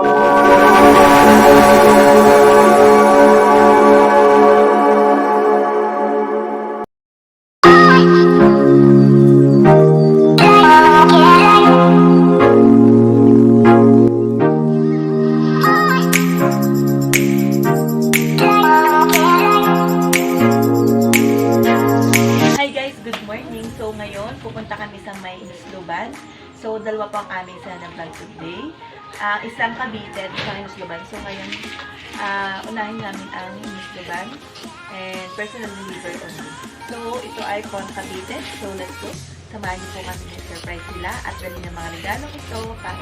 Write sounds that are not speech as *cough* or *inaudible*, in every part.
you. Ah, isang Cavite at isang Inusluban. So ngayon, ah, unahin namin ang Inusluban and personal delivery only. So ito ay from Cavite. So let's go. Samahan niyo po kami ng surprise sila at dali ng mga regalo ito para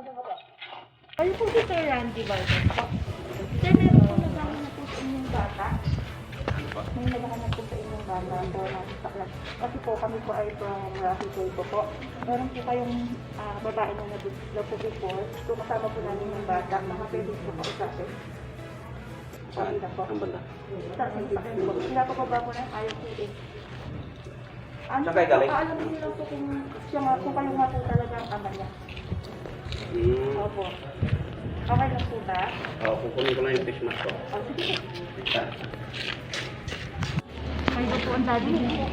Ano po si Sir Randy ba? Sir, meron po naghahanap po sa inyong bata? May naghahanap po sa inyong bata po na sa class. Kasi po kami po ay from Rocky po po. Meron po kayong ah, babae na nabigla po before. So kasama po namin yung bata. Mga pwede po po sa akin. Saan? Po. Ang banda? Sa akin po. Pinapababa ko na ayaw po eh. Ano Saan kayo galing? Alam niyo lang po kung siya kung kayo nga po talaga ang ama niya. Hmm. Opo. Okay lang po ba? Oh, kukunin ko lang yung face mask ko. Oh, sige. Ah, Kayo po ang daddy niyo.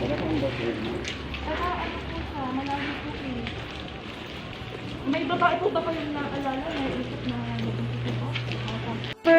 wala kang bakit. Saka ano po siya, malayo po eh. May babae po ba kayong naalala? May isip na po?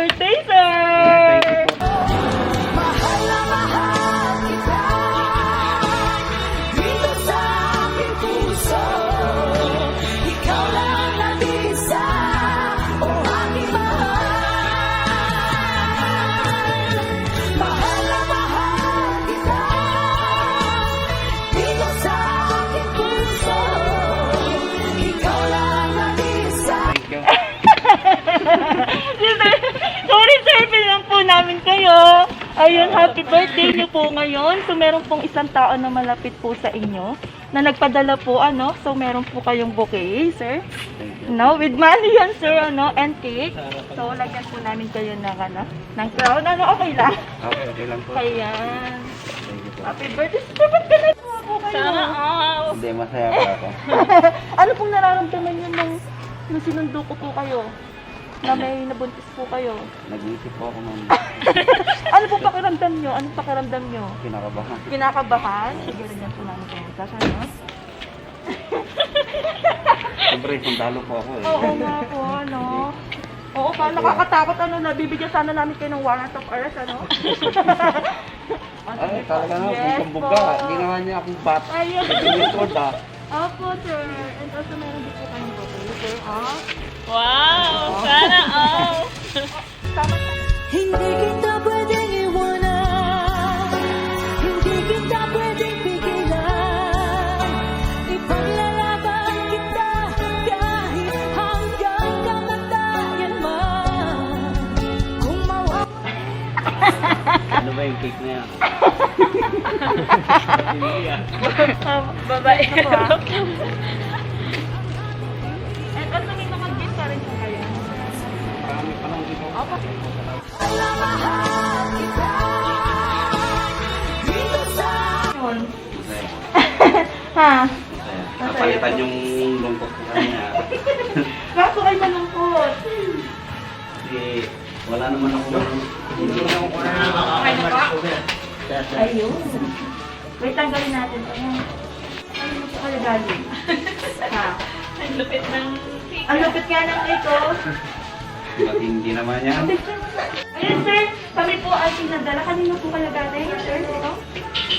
Sorry, sir, lang po namin kayo. Ayun, happy birthday niyo po ngayon. So, meron pong isang tao na malapit po sa inyo na nagpadala po, ano, so meron po kayong bouquet, sir. No, with money yan, sir, ano, and cake. So, lagyan po namin kayo ng, ano, ng crown. Ano, okay lang. Okay, okay lang po. Ayan. Happy birthday. Sir, ba't ka na po kayo? Sana all. Hindi, masaya pa ako. *laughs* ano pong nararamdaman niyo nung, nung sinundo ko po kayo? Na may nabuntis po kayo? Nag-iisip po ako ng *laughs* Ano po pakiramdam nyo? Anong pakiramdam nyo? kinakabahan. Kinakabahan? Sige, rin yan po namin kayo. Sasano? *laughs* Siyempre, sundalo po ako eh. Oo nga po, ano? Oo, pa, nakakatakot ano na, bibigyan sana namin kayo ng warrant of arrest, ano? *laughs* Ay, talaga nga, Yes kung kumbuga, po. ginawa niya akong bat. Ayun. Nag-record ah. Opo, sir. And also, meron din po kayong bouquet, sir. Ah? Wow! Sana all! Tama. Hindi kita pwedeng iwanan Hindi kita pwedeng pigilan Ipaglalaban kita kahit hanggang kamatayan man Kung mawa Ano ba yung cake na yan? Babae. And also, may mga gift pa rin po kayo. Marami pa lang dito. Opo. *laughs* Ha? Napalitan yung lungkot ko kanina. *laughs* Bakit kayo malungkot? Kasi wala naman ako. Okay na po? Ayun. Wait, tanggalin natin. Ayan. Ano po kayo galing? Ha? Ang lupit ng cake. Ang lupit nga ng ito. Matindi naman yan. Ayun, sir. Kami po ay sinadala. Kanino po kayo galing, sir? Ito?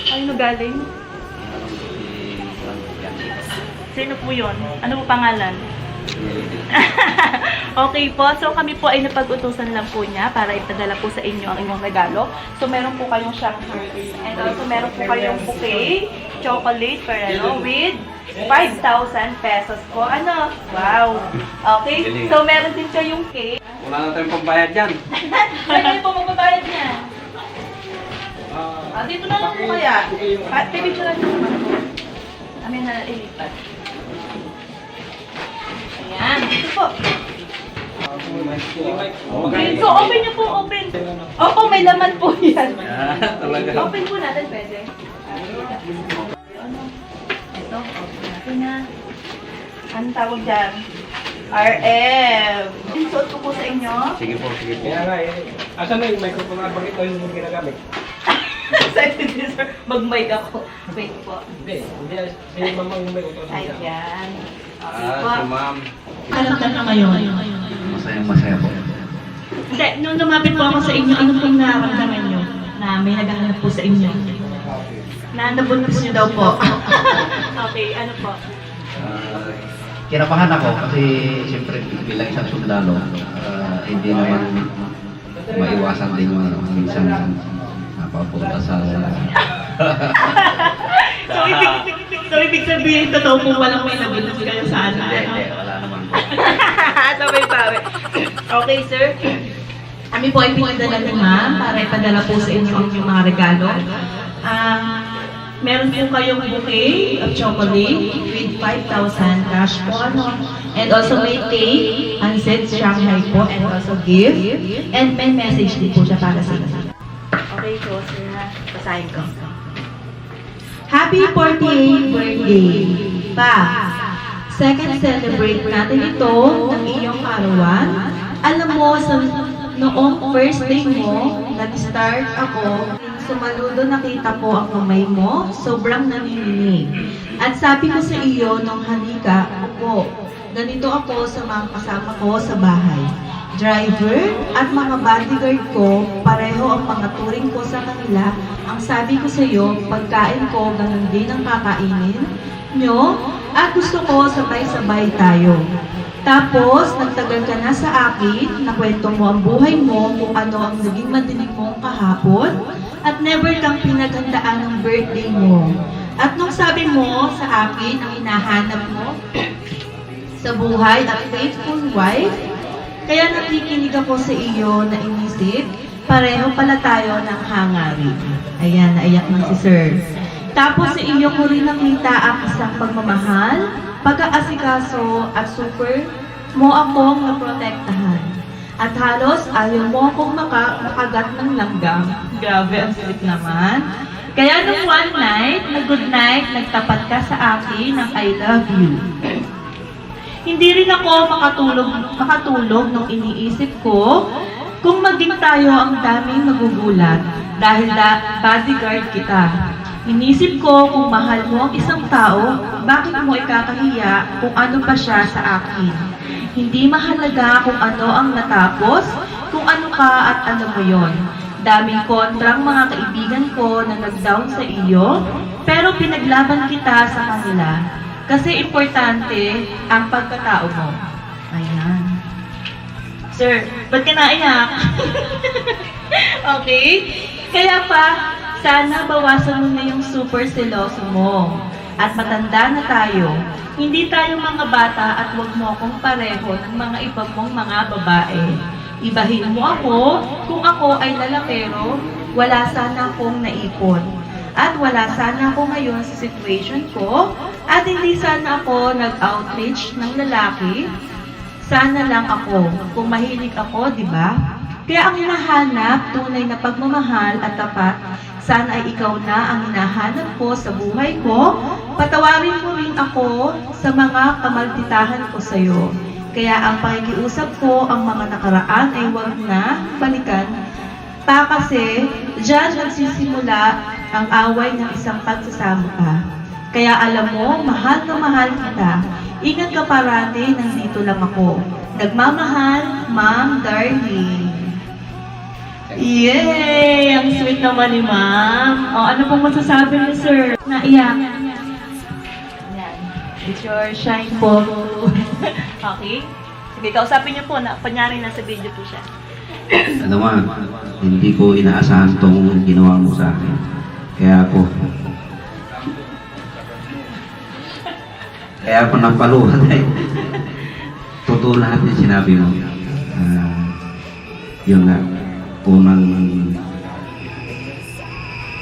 Kanino galing? Sino po yun? Ano po pangalan? *laughs* okay po, so kami po ay napag-utusan lang po niya para ipadala po sa inyo ang inyong regalo. So meron po kayong Shanghai and also meron po kayong bouquet, chocolate Ferrero with 5,000 pesos po. Ano? Wow! Okay, so meron din kayong cake. Wala na tayong pambayad dyan. *laughs* Saan kayo po magbabayad niya? Ah, dito na lang po kaya. Pa, picture lang naman po. Kami na ilipat. Ayan, dito po. Okay, so open niyo po, open. Opo, may laman po yan. *laughs* Ah, talaga. Open po natin, pwede. Ano? Ito, open natin na. Anong tawag dyan? RM. Suot ko po sa inyo. Sige po, sige po. Kaya nga eh. Asan na yung microphone na bakit ito yung ginagamit? *laughs* Mag-mic ako. Wait po. Hindi, hindi. Si mamang may utos niya. Ayan. Ah, si ma'am. Alam ka na ngayon. Masayang masaya po. Hindi, nung lumapit po ako sa inyo, ano pong nararamdaman nyo? Na may naghahanap po sa inyo. Na nabuntis niyo daw po. *laughs* okay, ano po? Ah, kinabahan ako kasi siyempre bilang isang sundalo, ah, hindi naman maiwasan din yung minsan napapunta sa *laughs* So, ibig, so, ibig sabihin, totoo po walang may nabuntis kayo sa ano. hindi, hindi, wala naman po. *laughs* Sabay bawi. Okay, sir. Kami po ay pinadala ni ma'am para ipadala po sa inyo ang inyong mga regalo. Ah, meron po kayong bouquet of chocolate with 5,000 cash po, ano. And also may cake, handset, Shanghai po, and also gift. And may message din po siya para sa inyo. Okay, so, sir. Basahin ko. Happy 48th birthday! Pa! Second celebrate natin ito ng iyong karawan. Alam mo, sa noong first day mo, nag-start ako, sumaludo nakita ko ang kamay mo, sobrang nanginginig. At sabi ko sa iyo nung halika, ako, ganito ako sa mga kasama ko sa bahay. Driver at mga bodyguard ko, pareho ang mga turing ko sa kanila. Ang sabi ko sa iyo, pagkain ko, ganun din ang kakainin nyo. At gusto ko sabay-sabay tayo. Tapos, nagtagal ka na sa akin, nakwento mo ang buhay mo, kung ano ang naging madinig mong kahapon, at never kang pinaghandaan ng birthday mo. At nung sabi mo sa akin ang hinahanap mo *clears throat* sa buhay at faithful wife, kaya nakikinig ako sa iyo na inisip, pareho pala tayo ng hangarin. Ayan, naiyak na si Sir. Tapos sa iyo ko rin nakita ang isang pagmamahal, pag-aasikaso at super mo akong naprotektahan. At halos ayaw mo akong maka makagat ng langgam. Grabe, ang sweet naman. Kaya nung one night, na good night, nagtapat ka sa akin ng I love you. Hindi rin ako makatulog, makatulog nung iniisip ko kung maging tayo ang daming magugulat dahil da, bodyguard kita. Inisip ko kung mahal mo ang isang tao, bakit mo ikakahiya kung ano pa siya sa akin. Hindi mahalaga kung ano ang natapos, kung ano ka at ano mo yon. Daming kontrang mga kaibigan ko na nag-down sa iyo, pero pinaglaban kita sa kanila. Kasi importante ang pagkatao mo. Ayan. Sir, ba't ka *laughs* okay? Kaya pa, sana bawasan mo na yung super seloso mo. At matanda na tayo. Hindi tayo mga bata at huwag mo akong pareho ng mga iba mong mga babae. Ibahin mo ako kung ako ay lalakero, wala sana akong naipon. At wala sana ako ngayon sa situation ko at hindi sana ako nag-outreach ng lalaki. Sana lang ako, kung mahilig ako, di ba? Kaya ang hinahanap, tunay na pagmamahal at tapat, sana ay ikaw na ang hinahanap ko sa buhay ko. Patawarin mo rin ako sa mga kamalditahan ko sa iyo. Kaya ang pakikiusap ko, ang mga nakaraan ay huwag na balikan pa kasi dyan nagsisimula ang away ng isang pagsasama ka. Kaya alam mo, mahal na mahal kita. Ingat ka parati, nandito lang ako. Nagmamahal, Ma'am Darling. Yay! Ang sweet naman ni Ma'am. O, ano pong masasabi niyo, sir? Naiyak. Yan. It's your shine po. *laughs* okay? Sige, kausapin niyo po na kunyari nasa video po siya. Alam mo, hindi ko inaasahan tong ginawa mo sa akin. Kaya ako, kaya ako napaluhan eh. Totoo lahat yung sinabi mo. Ah, yun nga, unang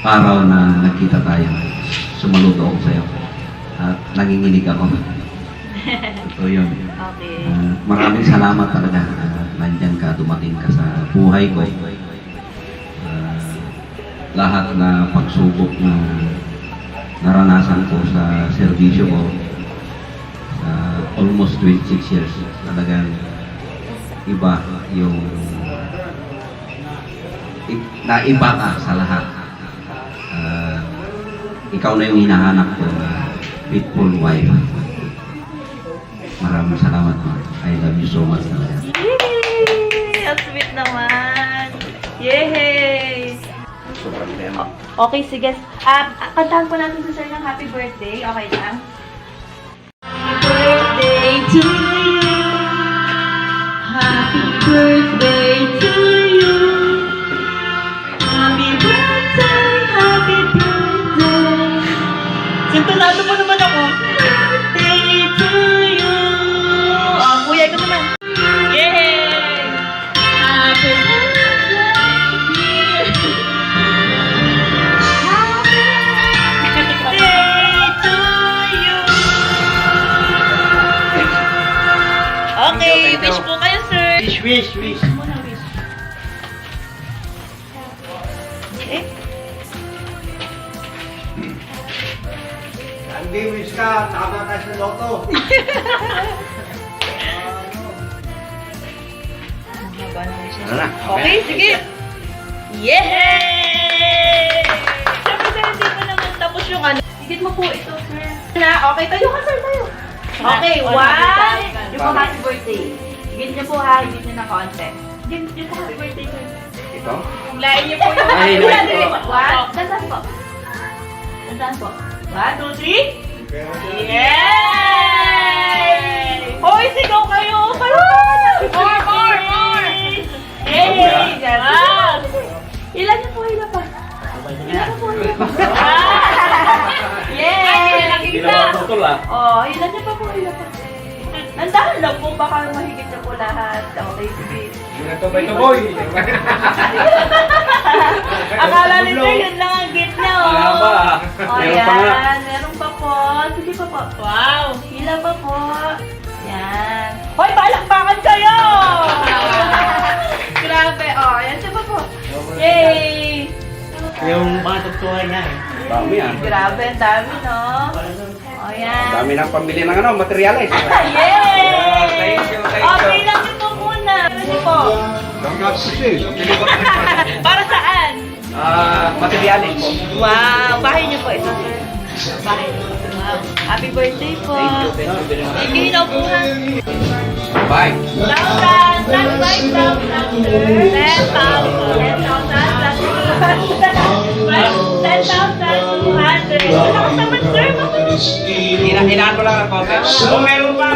araw na nagkita tayo, sumaludo ako sa'yo. At nanginginig ako. Totoo yun. Okay. Ah, maraming salamat talaga. Uh, nandyan ka, dumating ka sa buhay ko. Ah, lahat na pagsubok na naranasan ko sa serbisyo ko almost 26 years. Talagang iba yung i- naiba ka sa lahat. Ah, ikaw na yung hinahanap ko na faithful wife. Maraming salamat, ma. I love you so much. talaga. Yay! Ang sweet naman. Yay! Okay, sige. Ah, kantahan po natin sa sir ng happy birthday. Okay lang? Happy birthday to Wish, wish, wish. Eh, Hindi, wish ka. Tama ka sa loto. *laughs* Ano na? Okay, sige. Yay! Siyempre, sir, hindi ko naman tapos yung ano. Higit mo po ito, sir. Na, okay, tayo ka, sir, tayo. Okay, one. Yung po happy birthday. Higit niyo po ha, higit niyo na konti. Higit niyo po happy birthday, sir. Ito? Lain niyo po yung Ay, birthday. po. One, dandan po. Dandan po. One, two, three. Yay! Hoy, sigaw kayo! Kayo More, more, more! Yay! Wow! Ilan niyo po, ilan pa? Ilan po, ilan pa? *laughs* Yay! To lang. Oh, ilan niyo pa po, ilan pa? Nandahan lang po, baka mahigit na po lahat. Okay, sige. Yung ito ba ito, boy? *laughs* Akala nito yun lang ang gift niya, oh. Wala ba? Oh, Meron pa nga. yan. Meron pa po. Sige pa po. Wow. Hila pa po. Yan. Hoy, palakpakan kayo! *laughs* Grabe. Oh, yan siya pa po. Yay! Yung mga tugtuhan niya. Dami ah. Grabe, ang dami, no? Oh, yan. Dami ng pambili ng ano, materialis. *laughs* Yay! Thank you, thank Oh, you. bilang niyo po muna. Ano po? Para saan? Ah, materialis po. Wow! Bahay niyo po ito, sir. Bahay niyo. Wow. Happy birthday po. Thank you very much. Thank you, po ha. Bye. Thousand, that's five thousand, sir. Ten thousand. Ten thousand, plus two hundred. Ten thousand, two hundred. Lakas naman, sir. Bakit? Hina- Hinaan mo lang ang konti. Kung meron pa,